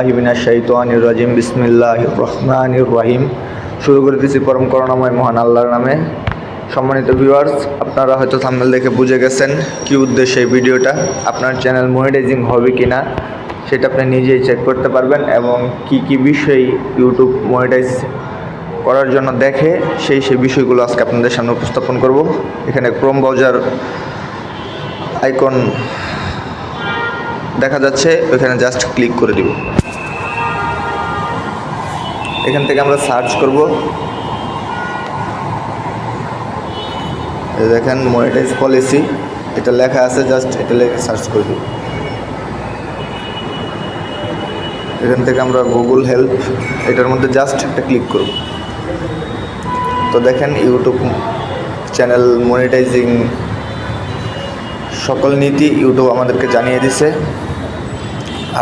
আহিমিনা শাইতানির রাজিম বিসমিল্লাহ রহমানির রহিম। শুরু করে দিয়েছি পরম করুণাময় মহান আল্লাহর নামে। সম্মানিত ভিউয়ার্স আপনারা হয়তো থাম্বনেল দেখে বুঝে গেছেন কি উদ্দেশ্যে এই ভিডিওটা। আপনার চ্যানেল মনিটাইজিং হবে কি না সেটা আপনি নিজেই চেক করতে পারবেন এবং কি কি বিষয় ইউটিউব মনিটাইজ করার জন্য দেখে সেই সেই বিষয়গুলো আজকে আপনাদের সামনে উপস্থাপন করব। এখানে ক্রোম ব্রাউজার আইকন দেখা যাচ্ছে, ওইখানে জাস্ট ক্লিক করে দিব। এখান থেকে আমরা সার্চ করব। দেখেন মনিটাইজ পলিসি এটা লেখা আছে জাস্ট এটা লেখা সার্চ করে। দিব এখান থেকে আমরা গুগল হেল্প এটার মধ্যে জাস্ট একটা ক্লিক করব। তো দেখেন ইউটিউব চ্যানেল মনিটাইজিং সকল নীতি ইউটিউব আমাদেরকে জানিয়ে দিছে।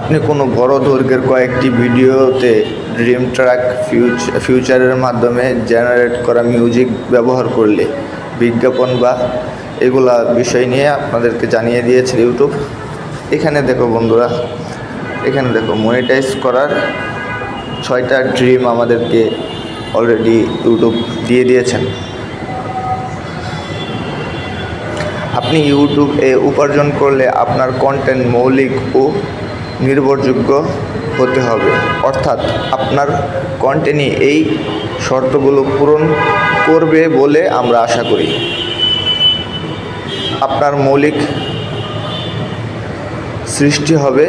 আপনি কোনো বড় দৈর্ঘ্যের কয়েকটি ভিডিওতে ড্রিম ট্র্যাক ফিউচারের মাধ্যমে জেনারেট করা মিউজিক ব্যবহার করলে, বিজ্ঞাপন বা এগুলা বিষয় নিয়ে আপনাদেরকে জানিয়ে দিয়েছে ইউটিউব। এখানে দেখো বন্ধুরা, এখানে দেখো মনিটাইজ করার ছয়টা ড্রিম আমাদেরকে অলরেডি ইউটিউব দিয়ে দিয়েছেন। আপনি ইউটিউবে উপার্জন করলে আপনার কন্টেন্ট মৌলিক ও নির্ভরযোগ্য হতে হবে। অর্থাৎ আপনার কন্টেন্টই এই শর্তগুলো পূরণ করবে বলে আমরা আশা করি। আপনার মৌলিক সৃষ্টি হবে।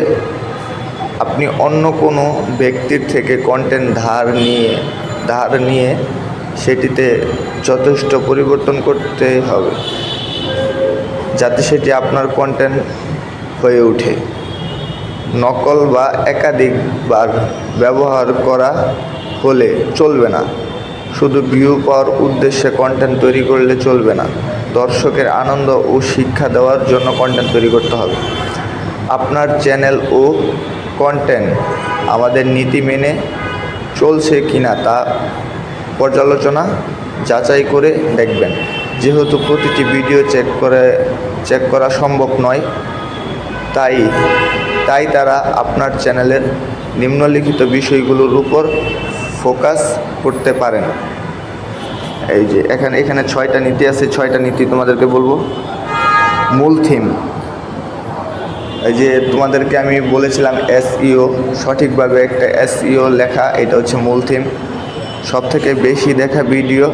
আপনি অন্য কোনো ব্যক্তির থেকে কন্টেন্ট ধার নিয়ে ধার নিয়ে সেটিতে যথেষ্ট পরিবর্তন করতে হবে। যাতে সেটি আপনার কন্টেন্ট হয়ে ওঠে। নকল বা একাধিকবার ব্যবহার করা হলে চলবে না। শুধু ভিউ পাওয়ার উদ্দেশ্যে কন্টেন্ট তৈরি করলে চলবে না। দর্শকের আনন্দ ও শিক্ষা দেওয়ার জন্য কন্টেন্ট তৈরি করতে হবে। আপনার চ্যানেল ও কন্টেন্ট আমাদের নীতি মেনে চলছে কিনা তা পর্যালোচনা যাচাই করে দেখবেন। যেহেতু প্রতিটি ভিডিও চেক করে চেক করা সম্ভব নয়, তাই তাই তারা আপনার চ্যানেলের নিম্নলিখিত বিষয়গুলোর উপর ফোকাস করতে পারেন। এই যে, এখানে এখানে ছয়টা নীতি আছে, ছয়টা নীতি তোমাদেরকে বলব। মূল থিম এই যে তোমাদেরকে আমি বলেছিলাম এসইও সঠিকভাবে একটা এসইও লেখা, এটা হচ্ছে মূল থিম সবথেকে বেশি দেখা ভিডিও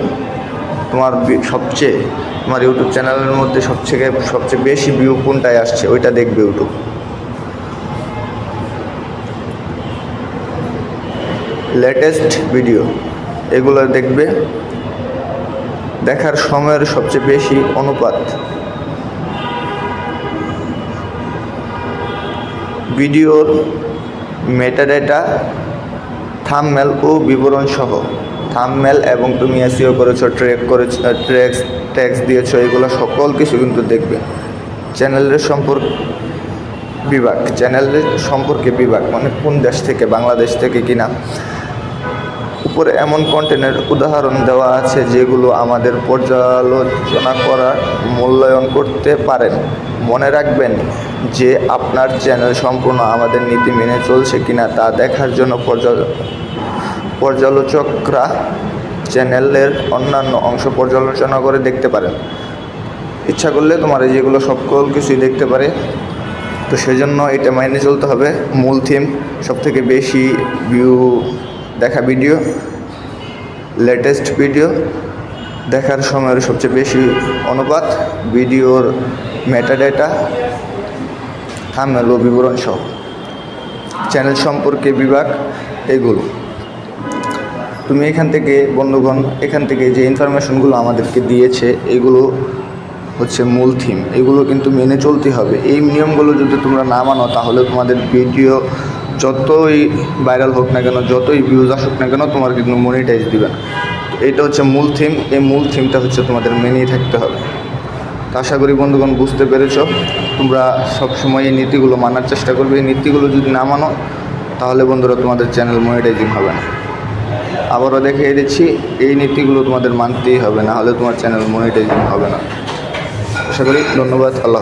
তোমার সবচেয়ে, তোমার ইউটিউব চ্যানেলের মধ্যে সবচেয়ে সবচেয়ে বেশি ভিউ কোনটায় আসছে, ওইটা দেখবে ইউটিউব। লেটেস্ট ভিডিও এগুলো দেখবে। দেখার সময়ের সবচেয়ে বেশি অনুপাত। ভিডিওর মেটাডেটা থামমেল ও বিবরণ সহ থামমেল এবং তুমি এসিও করেছ ট্রেক করেছ ট্রেক্স ট্যাক্স দিয়েছ, এগুলো সকল কিছু কিন্তু দেখবে। চ্যানেলের সম্পর্ক বিভাগ, চ্যানেলের সম্পর্কে বিভাগ মানে কোন দেশ থেকে, বাংলাদেশ থেকে কিনা। উপরে এমন কন্টেন্টের উদাহরণ দেওয়া আছে যেগুলো আমাদের পর্যালোচনা করার, মূল্যায়ন করতে পারেন। মনে রাখবেন যে আপনার চ্যানেল সম্পূর্ণ আমাদের নীতি মেনে চলছে কিনা তা দেখার জন্য পর্যা- পর্যালোচকরা চ্যানেলের অন্যান্য অংশ পর্যালোচনা করে দেখতে পারেন। ইচ্ছা করলে তোমার এই যেগুলো সকল কিছুই দেখতে পারে। তো সেজন্য এটা মাইনে চলতে হবে। মূল থিম সবথেকে বেশি ভিউ দেখা ভিডিও লেটেস্ট ভিডিও দেখার সময়ের সবচেয়ে বেশি অনুপাত ভিডিওর মেটাডেটা থামেল বিবরণ সহ। চ্যানেল সম্পর্কে বিভাগ এগুলো। তুমি এখান থেকে, বন্ধুগণ, এখান থেকে যে ইনফরমেশনগুলো আমাদেরকে দিয়েছে, এগুলো হচ্ছে মূল থিম এগুলো কিন্তু মেনে চলতে হবে। এই নিয়মগুলো যদি তোমরা না মানো, তাহলে তোমাদের ভিডিও যতই ভাইরাল হোক না কেন, যতই ভিউজ আসুক না কেন, তোমার কিন্তু মনিটাইজ দিবে না। তো এইটা হচ্ছে মূল থিম এই মূল থিমটা হচ্ছে তোমাদের মেনেই থাকতে হবে। তো আশা করি বন্ধুগণ বুঝতে পেরেছ। তোমরা সবসময় এই নীতিগুলো মানার চেষ্টা করবে। এই নীতিগুলো যদি না মানো, তাহলে বন্ধুরা তোমাদের চ্যানেল মনিটাইজিং হবে না। আবারও দেখিয়ে দিচ্ছি, এই নীতিগুলো তোমাদের মানতেই হবে, না হলে তোমার চ্যানেল মনিটাইজিং হবে না। আশা করি ধন্যবাদ, আল্লাহ